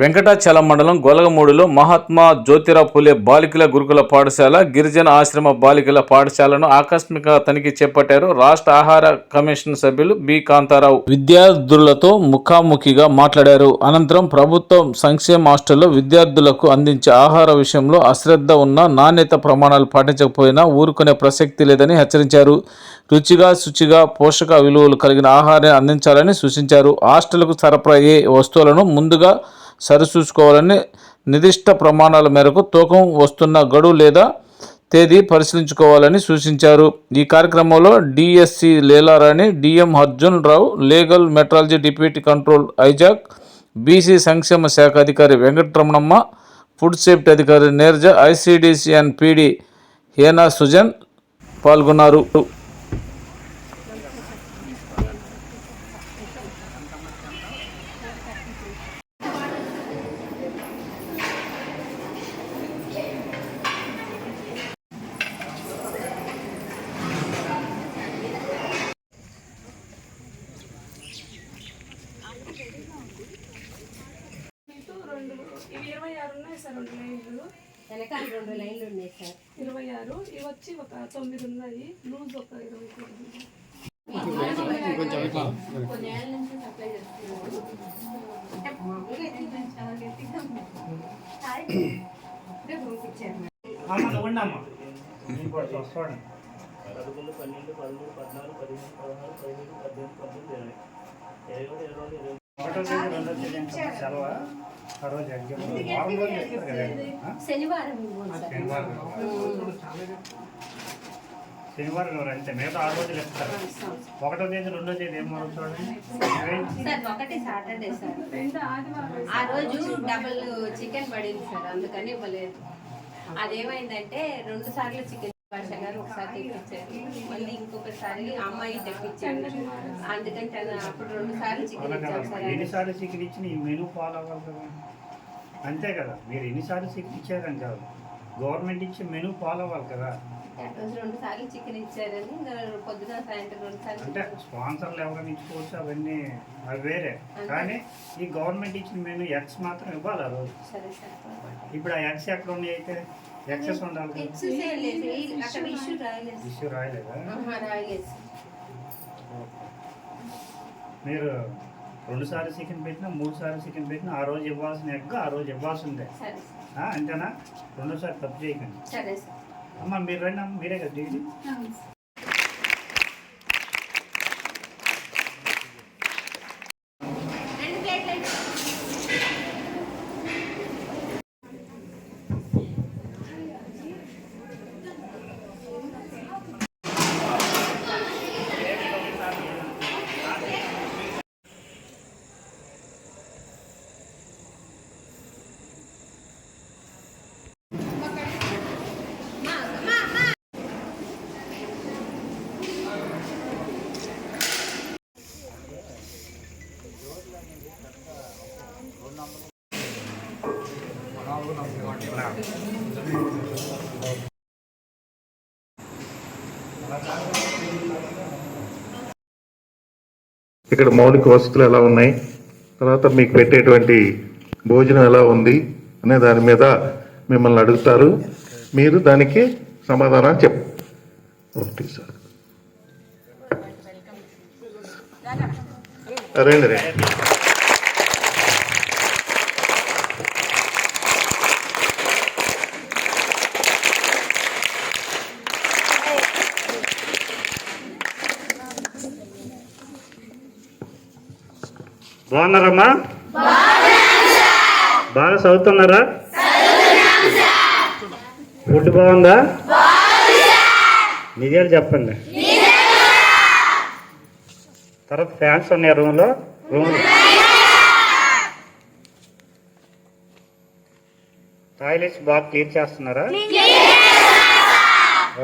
వెంకటాచలం మండలం గొలగమూడులో మహాత్మా జ్యోతిరావు పులే బాలికల గురుకుల పాఠశాల గిరిజన ఆశ్రమ బాలికల పాఠశాలను ఆకస్మిక తనిఖీ చేపట్టారు రాష్ట్ర ఆహార కమిషన్ సభ్యులు బి. కాంతారావు. విద్యార్థులతో ముఖాముఖిగా మాట్లాడారు. అనంతరం ప్రభుత్వం సంక్షేమ హాస్టల్లో విద్యార్థులకు అందించే ఆహార విషయంలో అశ్రద్ధ ఉన్న నాణ్యత ప్రమాణాలు పాటించకపోయినా ఊరుకునే ప్రసక్తి లేదని హెచ్చరించారు. రుచిగా శుచిగా పోషక విలువలు కలిగిన ఆహారాన్ని అందించాలని సూచించారు. హాస్టల్కు సరఫరా అయ్యే వస్తువులను ముందుగా సరిచూసుకోవాలని నిర్దిష్ట ప్రమాణాల మేరకు తూకం వస్తున్న గడువు లేదా తేదీ పరిశీలించుకోవాలని సూచించారు. ఈ కార్యక్రమంలో DSC Leelarani DM Arjun Rao legal metrology deputy control Isaac BC సంక్షేమ శాఖ అధికారి వెంకటరమణమ్మ ఫుడ్ సేఫ్టీ అధికారి నేర్జ ICDC and PD Hena Sujan పాల్గొన్నారు ఇటు రెండు ఇవి ఇరవై ఆరు ఉన్నాయి సార్ రెండు లైన్లు వెనకాల రెండు లైన్లు ఉన్నాయి సార్ ఇరవై ఆరు ఇవి వచ్చి ఒక తొమ్మిది ఉన్నాయి. లూజ్ ఒక ఇరవై పదకొండు పన్నెండు పదమూడు పద్నాలుగు పదిహేను పదహారు పదిహేడు పద్దెనిమిది పంతొమ్మిది ఇరవై ఇరవై ఒకటి ఇరవై రెండో? శనివారం శనివారం ఎవరు అంతే మిగతా ఆరు రోజులు ఇస్తారు ఒకటో తేదీ రెండో తేదీ ఏం మొదలు చూడండి? సార్ ఒకటి సాటర్డే సార్. ఆ రోజు డబుల్ చికెన్ పడింది సార్ అందుకని ఇవ్వలేదు. అదేమైందంటే రెండు సార్లు చికెన్ భాష గారు ఒకసారి తెప్పించారు. మళ్ళీ ఇంకొకసారి అమ్మాయి తెప్పించారు. అందుకని తను అప్పుడు రెండు సార్లు చికెన్ అలా కదా ఇచ్చాం సార్ ఎన్నిసార్లు చికెన్ ఇచ్చిన ఈ మెనూ ఫాలో అవ్వాలి కదా. అంతే కదా. మీరు ఎన్నిసార్లు చికెన్ ఇచ్చారని కాదు. గవర్నమెంట్ ఇచ్చే మెనూ ఫాలో అవ్వాలి కదా. రోజు రెండు సార్లు చికెన్ ఇచ్చారని ఇంకా పొద్దున సాయంత్రం రెండు సార్లు అంటే స్పాన్సర్లు ఎవరైనా ఇచ్చుకోవచ్చు అవన్నీ అవి వేరే. కానీ ఈ గవర్నమెంట్ ఇచ్చిన మెనూ ఎక్స్ మాత్రం ఇవ్వాలి ఆ రోజు. సరే సార్ ఇప్పుడు ఆ ఎక్స్ ఎక్కడ ఉన్నాయి అయితే? ఎక్సెస్ ఉండాలి అక్కడ ఇష్యూ రాయలేదు. ఇష్యూ రాయలేదా? ఆహా, రాయలేదు. సార్. మీరు రెండు సార్లు చికెన్ పెట్టినా మూడు సార్లు చికెన్ పెట్టినా ఆ రోజు ఇవ్వాల్సిన ఎగ్ ఆ రోజు ఇవ్వాల్సిందే. సరే సార్. ఆ, అంతేనా? రెండోసారి తప్పు చేయకండి. సరే సార్. అమ్మ మీరు రండి అమ్మ మీరే కదా డీజీ రెండు ప్లేట్లు ఇక్కడ మౌలిక వసతులు ఎలా ఉన్నాయి? తర్వాత మీకు పెట్టేటువంటి భోజనం ఎలా ఉంది? అనే దాని మీద మిమ్మల్ని అడుగుతారు. మీరు దానికి సమాధానం చెప్ ఒకటి సార్. రండి రండి. బాగున్నారమ్మా? బాగా చదువుతున్నారా? ఫుడ్ బాగుందా? నిజాలు చెప్పండి. తర్వాత ఫ్యాన్స్ ఉన్నాయి రూమ్లో. రూమ్. టాయిలెట్స్ బాగా క్లీన్ చేస్తున్నారా?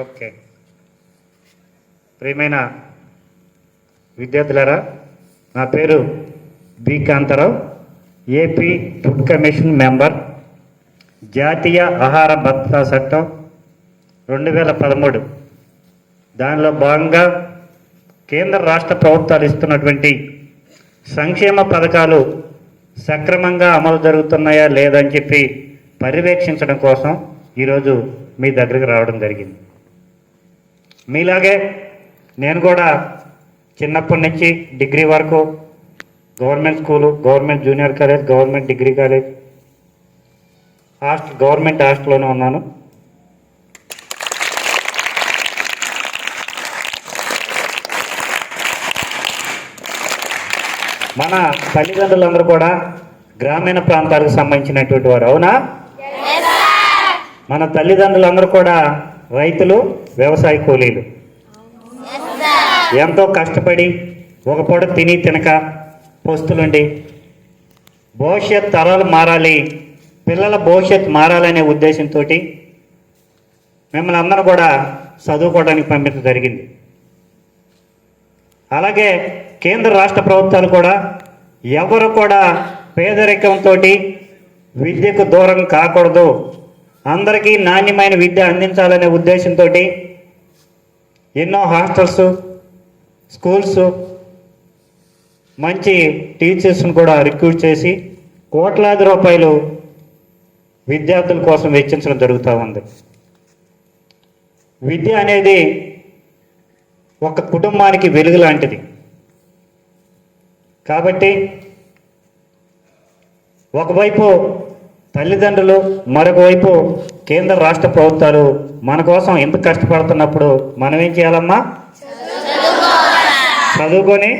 ఓకే. ప్రియమైన విద్యార్థులారా నా పేరు B Kantharao AP food commission member జాతీయ ఆహార భద్రతా చట్టం రెండు వేల పదమూడు. దానిలో భాగంగా కేంద్ర రాష్ట్ర ప్రభుత్వాలు ఇస్తున్నటువంటి సంక్షేమ పథకాలు సక్రమంగా అమలు జరుగుతున్నాయా లేదని చెప్పి పర్యవేక్షించడం కోసం ఈరోజు మీ దగ్గరికి రావడం జరిగింది. మీలాగే నేను కూడా చిన్నప్పటి నుంచి డిగ్రీ వరకు government school government junior college government degree college. Hostel government హాస్టల్లోనే ఉన్నాను. మన తల్లిదండ్రులందరూ కూడా గ్రామీణ ప్రాంతాలకు సంబంధించినటువంటి వారు అవునా? మన తల్లిదండ్రులందరూ కూడా రైతులు వ్యవసాయ కూలీలు. ఎంతో కష్టపడి ఒక పూట తిని తినక పొస్తులుండి. భవిష్యత్ తరాలు మారాలి పిల్లల భవిష్యత్ మారాలనే ఉద్దేశంతో మిమ్మల్ని అందరూ కూడా చదువుకోవడానికి పంపించడం జరిగింది. అలాగే కేంద్ర రాష్ట్ర ప్రభుత్వాలు కూడా ఎవరు కూడా పేదరికంతో విద్యకు దూరం కాకూడదు అందరికీ నాణ్యమైన విద్య అందించాలనే ఉద్దేశంతో ఎన్నో హాస్టల్స్ స్కూల్స్ మంచి టీచర్స్ని కూడా రిక్రూట్ చేసి కోట్లాది రూపాయలు విద్యార్థుల కోసం వెచ్చించడం జరుగుతూ ఉంది. విద్య అనేది ఒక కుటుంబానికి వెలుగు లాంటిది. కాబట్టి ఒకవైపు తల్లిదండ్రులు మరొక వైపు కేంద్ర రాష్ట్ర ప్రభుత్వాలు మన కోసం ఎంత కష్టపడుతున్నప్పుడు మనం ఏం చేయాలమ్మా చదువుకొని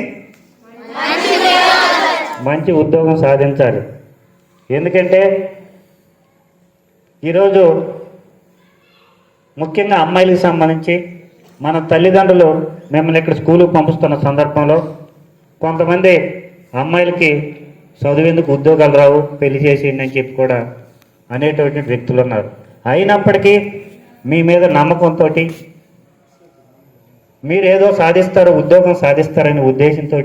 మంచి ఉద్యోగం సాధించాలి. ఎందుకంటే ఈరోజు ముఖ్యంగా అమ్మాయిలకు సంబంధించి మన తల్లిదండ్రులు మిమ్మల్ని ఇక్కడ స్కూలుకు పంపిస్తున్న సందర్భంలో కొంతమంది అమ్మాయిలకి చదివేందుకు ఉద్యోగాలు రావు పెళ్ళి చేసేయండి అని చెప్పి కూడా అనేటువంటి వ్యక్తులు ఉన్నారు. అయినప్పటికీ మీ మీద నమ్మకంతో మీరు ఏదో సాధిస్తారు ఉద్యోగం సాధిస్తారనే ఉద్దేశంతో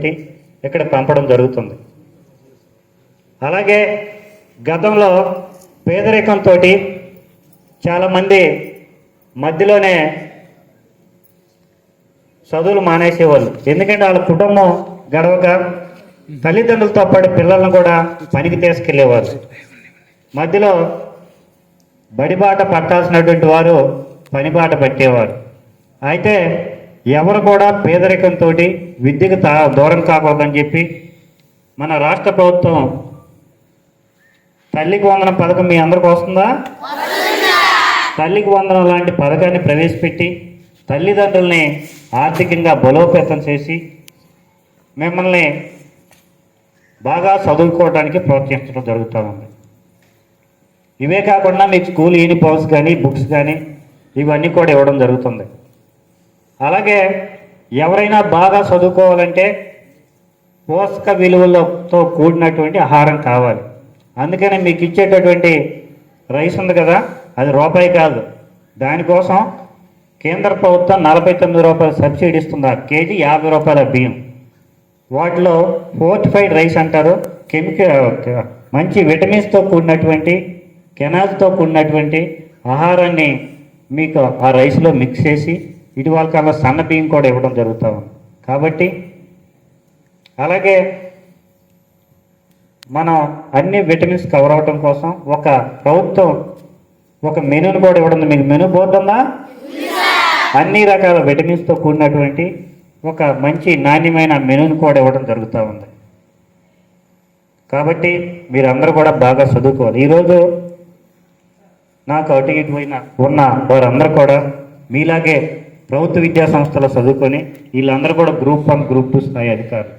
ఇక్కడ పంపడం జరుగుతుంది. అలాగే గతంలో పేదరికంతో చాలామంది మధ్యలోనే చదువులు మానేసేవాళ్ళు. ఎందుకంటే వాళ్ళ కుటుంబం గడవక తల్లిదండ్రులతో పాటు పిల్లలను కూడా పనికి తీసుకెళ్ళేవారు. మధ్యలో బడిబాట పట్టాల్సినటువంటి వారు పనిబాట పట్టేవారు. అయితే ఎవరు కూడా పేదరికంతో విద్యకు తా దూరం కాకూడదని చెప్పి మన రాష్ట్ర ప్రభుత్వం తల్లికి వందనం పథకం మీ అందరికి వస్తుందా? తల్లికి వందనం లాంటి పథకాన్ని ప్రవేశపెట్టి తల్లిదండ్రుల్ని ఆర్థికంగా బలోపేతం చేసి మిమ్మల్ని బాగా చదువుకోవడానికి ప్రోత్సహించడం జరుగుతూ ఉంది. ఇవే కాకుండా మీకు స్కూల్ యూనిఫామ్స్ కానీ బుక్స్ కానీ ఇవన్నీ కూడా ఇవ్వడం జరుగుతుంది. అలాగే ఎవరైనా బాగా చదువుకోవాలంటే పోషక విలువలతో కూడినటువంటి ఆహారం కావాలి. అందుకని మీకు ఇచ్చేటటువంటి రైస్ ఉంది కదా అది రూపాయి కాదు. దానికోసం కేంద్ర ప్రభుత్వం నలభై తొమ్మిది రూపాయల సబ్సిడీ ఇస్తుంది. ఆ కేజీ యాభై రూపాయల బియ్యం. వాటిలో ఫోర్టిఫైడ్ రైస్ అంటారు. కెమికల్ మంచి విటమిన్స్తో కూడినటువంటి కెనాల్తో కూడినటువంటి ఆహారాన్ని మీకు ఆ రైస్లో మిక్స్ చేసి ఇటీవల కాలంలో సన్న బియ్యం కూడా ఇవ్వడం జరుగుతూ ఉంది. కాబట్టి అలాగే మనం అన్ని విటమిన్స్ కవర్ అవటం కోసం ఒక ప్రభుత్వం ఒక మెనూని కూడా ఇవ్వడం మీకు మెనూ బోర్డు ఉందా? అన్ని రకాల విటమిన్స్తో కూడినటువంటి ఒక మంచి నాణ్యమైన మెనూని కూడా ఇవ్వడం జరుగుతూ ఉంది. కాబట్టి మీరందరూ కూడా బాగా చదువుకోవాలి. ఈరోజు నాకు అటు ఇటు పోయిన ఉన్న వారందరూ కూడా మీలాగే ప్రభుత్వ విద్యా సంస్థలో చదువుకొని వీళ్ళందరూ కూడా గ్రూప్ వన్ గ్రూప్ టూ స్థాయి అధికారులు.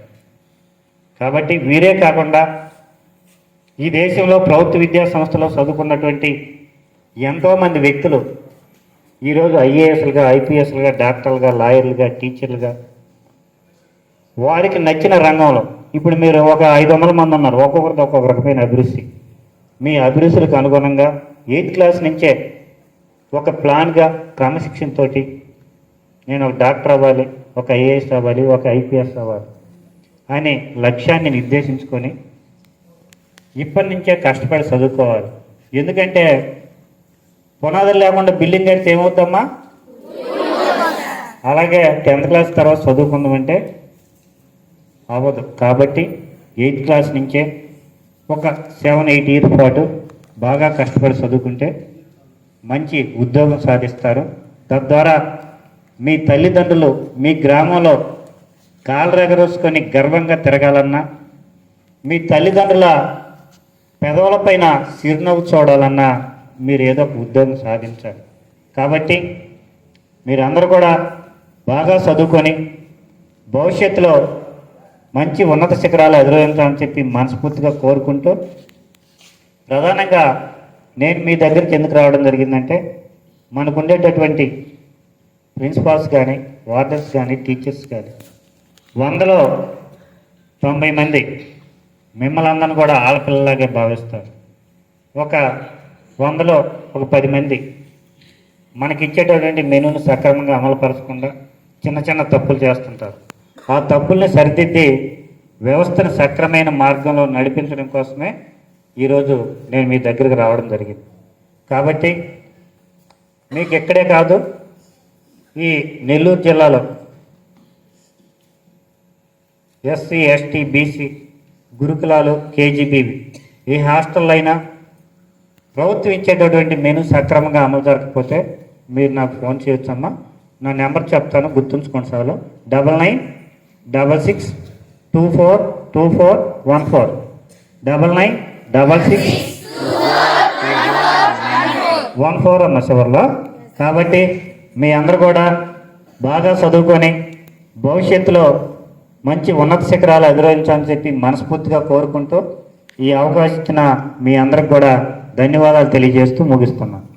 కాబట్టి వీరే కాకుండా ఈ దేశంలో ప్రభుత్వ విద్యా సంస్థలో చదువుకున్నటువంటి ఎంతోమంది వ్యక్తులు ఈరోజు ఐఏఎస్లుగా ఐపీఎస్లుగా డాక్టర్లుగా లాయర్లుగా టీచర్లుగా వారికి నచ్చిన రంగంలో ఇప్పుడు మీరు ఒక ఐదు వందల మంది ఉన్నారు. ఒక్కొక్కరిది ఒక్కొక్క రకమైన అభిరుచి. మీ అభిరుచులకు అనుగుణంగా ఎయిత్ క్లాస్ నుంచే ఒక ప్లాన్గా క్రమశిక్షణతోటి నేను ఒక డాక్టర్ అవ్వాలి ఒక ఐఏఎస్ అవ్వాలి ఒక ఐపీఎస్ అవ్వాలి అనే లక్ష్యాన్ని నిర్దేశించుకొని ఇప్పటి నుంచే కష్టపడి చదువుకోవాలి. ఎందుకంటే పునాదులు లేకుండా బిల్డింగ్ కడితే ఏమవుతామా అలాగే టెన్త్ క్లాస్ తర్వాత చదువుకుందామంటే అవ్వదు. కాబట్టి ఎయిత్ క్లాస్ నుంచే ఒక సెవెన్ ఎయిట్ ఇయర్స్ పాటు బాగా కష్టపడి చదువుకుంటే మంచి ఉద్యోగం సాధిస్తారు. తద్వారా మీ తల్లిదండ్రులు మీ గ్రామంలో కాలరెగరోసుకొని గర్వంగా తిరగాలన్నా మీ తల్లిదండ్రుల పెదవులపైన చిరునవ్వు చూడాలన్నా మీరు ఏదో ఒక ఉద్యోగం సాధించాలి కాబట్టి మీరందరూ కూడా బాగా చదువుకొని భవిష్యత్తులో మంచి ఉన్నత శిఖరాలు ఎదురవించాలని చెప్పి మనస్ఫూర్తిగా కోరుకుంటూ ప్రధానంగా నేను మీ దగ్గరికి ఎందుకు రావడం జరిగిందంటే మనకు ఉండేటటువంటి ప్రిన్సిపాల్స్ కానీ వార్డర్స్ కానీ టీచర్స్ కానీ వందలో తొంభై మంది మిమ్మల్ని అందరిని కూడా ఆడపిల్లలాగే భావిస్తారు. ఒక వందలో ఒక పది మంది మనకి ఇచ్చేటటువంటి మెనూను సక్రమంగా అమలుపరచకుండా చిన్న చిన్న తప్పులు చేస్తుంటారు. ఆ తప్పుల్ని సరిదిద్ది వ్యవస్థను సక్రమైన మార్గంలో నడిపించడం కోసమే ఈరోజు నేను మీ దగ్గరికి రావడం జరిగింది. కాబట్టి మీకు ఎక్కడే కాదు ఈ నెల్లూరు జిల్లాలో ఎస్సీ ఎస్టీ బీసీ గురుకులాలు కేజీబీవి ఈ హాస్టల్లో అయినా ప్రభుత్వం ఇచ్చేటటువంటి మెను సక్రమంగా అమలు జరగకపోతే మీరు నాకు ఫోన్ చేయొచ్చమ్మా. నా నెంబర్ చెప్తాను గుర్తుంచుకోండి సార్లు double nine double six two four two four one four. Double nine double six one four అన్న చివరిలో. కాబట్టి మీ అందరు కూడా బాగా చదువుకొని భవిష్యత్తులో మంచి ఉన్నత శిఖరాలు ఎదురించాలని చెప్పి మనస్ఫూర్తిగా కోరుకుంటూ ఈ అవకాశం ఇచ్చిన మీ అందరికి కూడా ధన్యవాదాలు తెలియజేస్తూ ముగిస్తున్నాను.